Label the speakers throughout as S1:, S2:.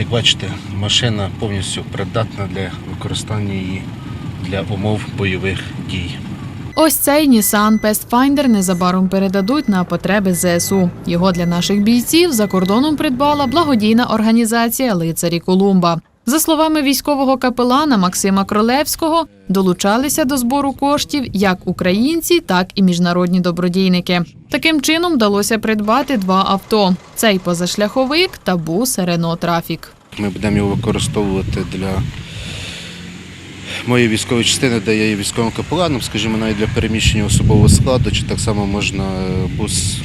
S1: Як бачите, машина повністю придатна для використання її для умов бойових дій.
S2: Ось цей Nissan Pathfinder незабаром передадуть на потреби ЗСУ. Його для наших бійців за кордоном придбала благодійна організація Лицарі Колумба. За словами військового капелана Максима Кролевського, долучалися до збору коштів як українці, так і міжнародні добродійники. Таким чином вдалося придбати два авто: цей позашляховик та бус Рено Трафік.
S1: Ми будемо його використовувати для моєї військової частини, де я є військовим капеланом, скажімо, навіть для переміщення особового складу, чи так само можна е, бус,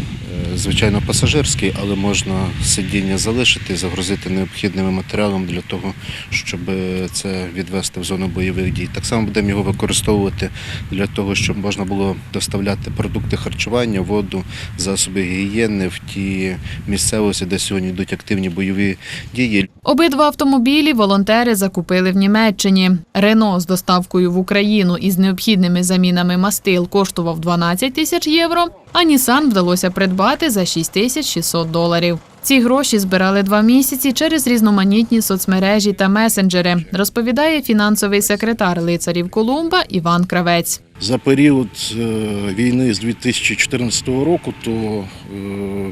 S1: звичайно, пасажирський, але можна сидіння залишити, загрузити необхідними матеріалом для того, щоб е, це відвести в зону бойових дій. Так само будемо його використовувати для того, щоб можна було доставляти продукти харчування, воду, засоби гігієни в ті місцевості, де сьогодні йдуть активні бойові дії.
S2: Обидва автомобілі волонтери закупили в Німеччині. Рено з доставкою в Україну із необхідними замінами мастил коштував 12 тисяч євро, а Нісан вдалося придбати за 6 тисяч 600 доларів. Ці гроші збирали два місяці через різноманітні соцмережі та месенджери, розповідає фінансовий секретар лицарів Колумба Іван Кравець.
S3: За період е, війни з 2014 року, то е,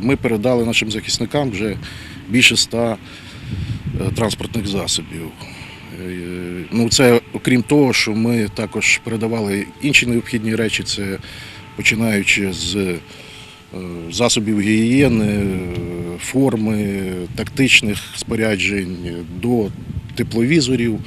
S3: ми передали нашим захисникам вже більше ста е, транспортних засобів. Ну, це окрім того, що ми також передавали інші необхідні речі, це починаючи з е, засобів гігієни, е, форми, тактичних споряджень до тепловізорів,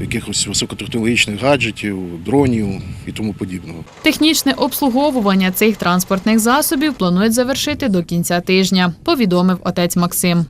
S3: якихось високотехнологічних гаджетів, дронів і тому подібного.
S2: Технічне обслуговування цих транспортних засобів планують завершити до кінця тижня, повідомив отець Максим.